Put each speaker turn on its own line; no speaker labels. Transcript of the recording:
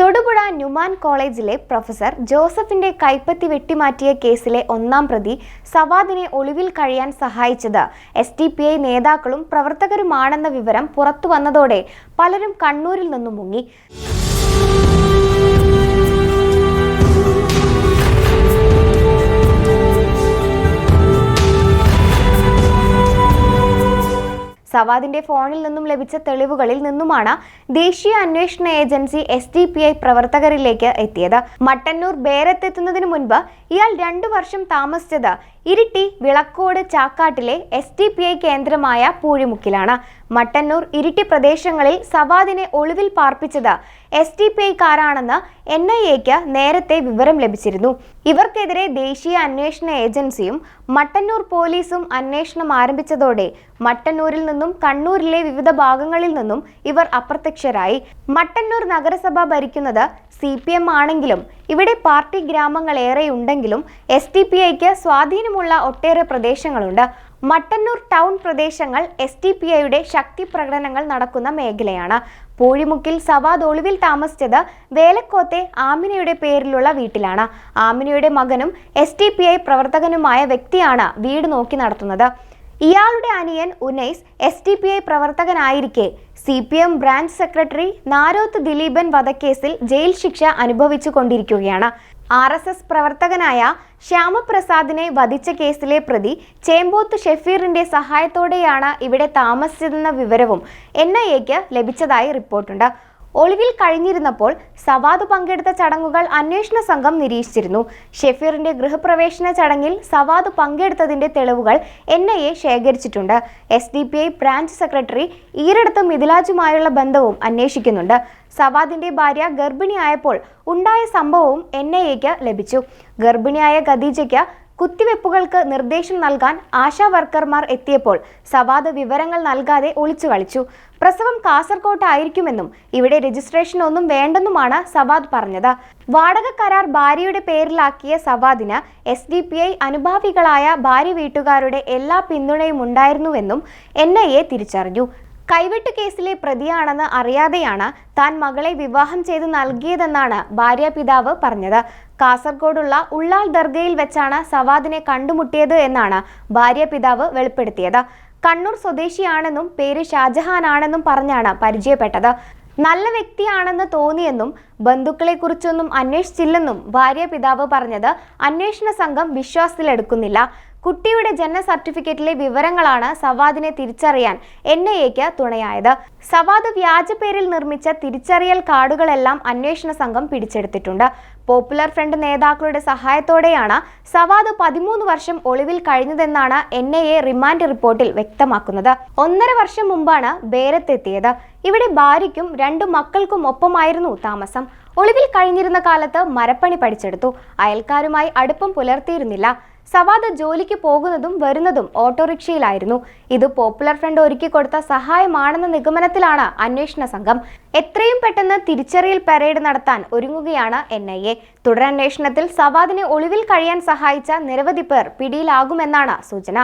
Thodupuzha Newman കോളേജിലെ professor ജോസഫിന്റെ കൈപ്പത്തി വെട്ടിമാറ്റിയ കേസിലെ ഒന്നാം പ്രതി സവാദിനെ ഒളിവിൽ കഴിയാൻ സഹായിച്ചത്. എസ് ടി പി ഐ നേതാക്കളും പ്രവർത്തകരുമാണെന്ന വിവരം പുറത്തുവന്നതോടെ പലരും കണ്ണൂരിൽ നിന്നും മുങ്ങി. സവാദിന്റെ ഫോണിൽ നിന്നും ലഭിച്ച തെളിവുകളിൽ നിന്നുമാണ് ദേശീയ അന്വേഷണ agency S D P I പ്രവർത്തകരിലേക്ക് എത്തിയത്. മട്ടന്നൂർ ബേരത്തെത്തുന്നതിന് മുൻപ് ഇയാൾ രണ്ടു വർഷം താമസിച്ചത് ഇരിട്ടി വിളക്കോട് ചാക്കാട്ടിലെ എസ് ഡി പി ഐ കേന്ദ്രമായ പൂഴിമുക്കിലാണ്. മട്ടന്നൂർ ഇരിട്ടി പ്രദേശങ്ങളിൽ സവാദിനെ ഒളിവിൽ പാർപ്പിച്ചത് എസ് ഡി പി ഐക്കാരാണെന്ന് എൻ ഐ എക്ക് നേരത്തെ വിവരം ലഭിച്ചിരുന്നു. ഇവർക്കെതിരെ ദേശീയ അന്വേഷണ ഏജൻസിയും മട്ടന്നൂർ പോലീസും അന്വേഷണം ആരംഭിച്ചതോടെ മട്ടന്നൂരിൽ നിന്നും കണ്ണൂരിലെ വിവിധ ഭാഗങ്ങളിൽ നിന്നും ഇവർ അപ്രത്യക്ഷരായി. മട്ടന്നൂർ നഗരസഭ ഭരിക്കുന്നത് സി ആണെങ്കിലും ഇവിടെ പാർട്ടി ഗ്രാമങ്ങൾ ഏറെയുണ്ടെങ്കിലും എസ് ടി പി ഐക്ക് സ്വാധീനമുള്ള ഒട്ടേറെ പ്രദേശങ്ങളുണ്ട്. മട്ടന്നൂർ ടൗൺ പ്രദേശങ്ങൾ എസ് ടി പി ഐയുടെ ശക്തി പ്രകടനങ്ങൾ നടക്കുന്ന മേഖലയാണ്. പൂഴിമുക്കിൽ സവാദ് ഒളിവിൽ താമസിച്ചത് വേലക്കോത്തെ ആമിനയുടെ പേരിലുള്ള വീട്ടിലാണ്. ആമിനയുടെ മകനും എസ് പ്രവർത്തകനുമായ വ്യക്തിയാണ് വീട് നോക്കി നടത്തുന്നത്. ഇയാളുടെ അനിയൻ Unais S D P I പ്രവർത്തകനായിരിക്കെ. C P M branch secretary Naroth Dileepan വധക്കേസിൽ ജയിൽ ശിക്ഷ അനുഭവിച്ചു കൊണ്ടിരിക്കുകയാണ്. ആർ എസ് എസ് പ്രവർത്തകനായ ശ്യാമപ്രസാദിനെ വധിച്ച കേസിലെ പ്രതി ചേമ്പോത്ത് ഷെഫീറിന്റെ സഹായത്തോടെയാണ് ഇവിടെ താമസിച്ചതെന്ന വിവരവും എൻ ഐ എക്ക് ലഭിച്ചതായി റിപ്പോർട്ടുണ്ട്. ഒളിവിൽ കഴിഞ്ഞിരുന്നപ്പോൾ സവാദ് പങ്കെടുത്ത ചടങ്ങുകൾ അന്വേഷണ സംഘം നിരീക്ഷിച്ചിരുന്നു. ഷെഫീറിന്റെ ഗൃഹപ്രവേശന ചടങ്ങിൽ സവാദ് പങ്കെടുത്തതിന്റെ തെളിവുകൾ എൻ ഐ എ ശേഖരിച്ചിട്ടുണ്ട്. S D P I branch secretary Eeradath മിഥിലാജുമായുള്ള ബന്ധവും അന്വേഷിക്കുന്നുണ്ട്. സവാദിന്റെ ഭാര്യ ഗർഭിണിയായപ്പോൾ ഉണ്ടായ സംഭവവും എൻ ഐ എക്ക് ലഭിച്ചു. ഗർഭിണിയായ ഖദീജയ്ക്ക് കുത്തിവെപ്പുകൾക്ക് നിർദ്ദേശം നൽകാൻ ആശാ വർക്കർമാർ എത്തിയപ്പോൾ സവാദ് വിവരങ്ങൾ നൽകാതെ ഒളിച്ചു കളിച്ചു. പ്രസവം കാസർകോട്ടായിരിക്കുമെന്നും ഇവിടെ രജിസ്ട്രേഷൻ ഒന്നും വേണ്ടെന്നുമാണ് സവാദ് പറഞ്ഞത്. വാടക കരാർ ഭാര്യയുടെ പേരിലാക്കിയ സവാദിന് എസ് ഡി പി ഐ അനുഭാവികളായ ഭാര്യ വീട്ടുകാരുടെ എല്ലാ പിന്തുണയും ഉണ്ടായിരുന്നുവെന്നും എൻ ഐ എ തിരിച്ചറിഞ്ഞു. കൈവെട്ട് കേസിലെ പ്രതിയാണെന്ന് അറിയാതെയാണ് താൻ മകളെ വിവാഹം ചെയ്ത് നൽകിയതെന്നാണ് ഭാര്യ പിതാവ് പറഞ്ഞത്. കാസർഗോഡുള്ള ഉള്ളാൽ ദർഗയിൽ വെച്ചാണ് സവാദിനെ കണ്ടുമുട്ടിയത് എന്നാണ് ഭാര്യ പിതാവ് വെളിപ്പെടുത്തിയത്. കണ്ണൂർ സ്വദേശിയാണെന്നും പേര് ഷാജഹാനാണെന്നും പറഞ്ഞാണ് പരിചയപ്പെട്ടത്. നല്ല വ്യക്തിയാണെന്ന് തോന്നിയെന്നും ബന്ധുക്കളെക്കുറിച്ചൊന്നും അന്വേഷിച്ചില്ലെന്നും ഭാര്യ പിതാവ് പറഞ്ഞത്. അന്വേഷണ സംഘം വിശ്വാസത്തിലെടുക്കുന്നില്ല. കുട്ടിയുടെ ജനന സർട്ടിഫിക്കറ്റിലെ വിവരങ്ങളാണ് സവാദിനെ തിരിച്ചറിയാൻ എൻ ഐ എക്ക് തുണയായത്. സവാദ് വ്യാജ പേരിൽ നിർമ്മിച്ച തിരിച്ചറിയൽ കാർഡുകളെല്ലാം അന്വേഷണ സംഘം പിടിച്ചെടുത്തിട്ടുണ്ട്. പോപ്പുലർ ഫ്രണ്ട് നേതാക്കളുടെ സഹായത്തോടെയാണ് സവാദ് പതിമൂന്ന് വർഷം ഒളിവിൽ കഴിഞ്ഞതെന്നാണ് എൻ ഐ എ റിമാൻഡ് റിപ്പോർട്ടിൽ വ്യക്തമാക്കുന്നത്. ഒന്നര വർഷം മുമ്പാണ് ബേരത്തെത്തിയത്. ഇവിടെ ഭാര്യയ്ക്കും രണ്ടു മക്കൾക്കും ഒപ്പമായിരുന്നു താമസം. ഒളിവിൽ കഴിഞ്ഞിരുന്ന കാലത്ത് മരപ്പണി പഠിച്ചെടുത്തു. അയൽക്കാരുമായി അടുപ്പം പുലർത്തിയിരുന്നില്ല. സവാദ് ജോലിക്ക് പോകുന്നതും വരുന്നതും ഓട്ടോറിക്ഷയിലായിരുന്നു. ഇത് പോപ്പുലർ ഫ്രണ്ട് ഒരുക്കി കൊടുത്ത സഹായമാണെന്ന നിഗമനത്തിലാണ് അന്വേഷണ സംഘം. എത്രയും പെട്ടെന്ന് തിരിച്ചറിയൽ പരേഡ് നടത്താൻ ഒരുങ്ങുകയാണ് എൻ ഐ എ. തുടരന്വേഷണത്തിൽ സവാദിനെ ഒളിവിൽ കഴിയാൻ സഹായിച്ച നിരവധി പേർ പിടിയിലാകുമെന്നാണ് സൂചന.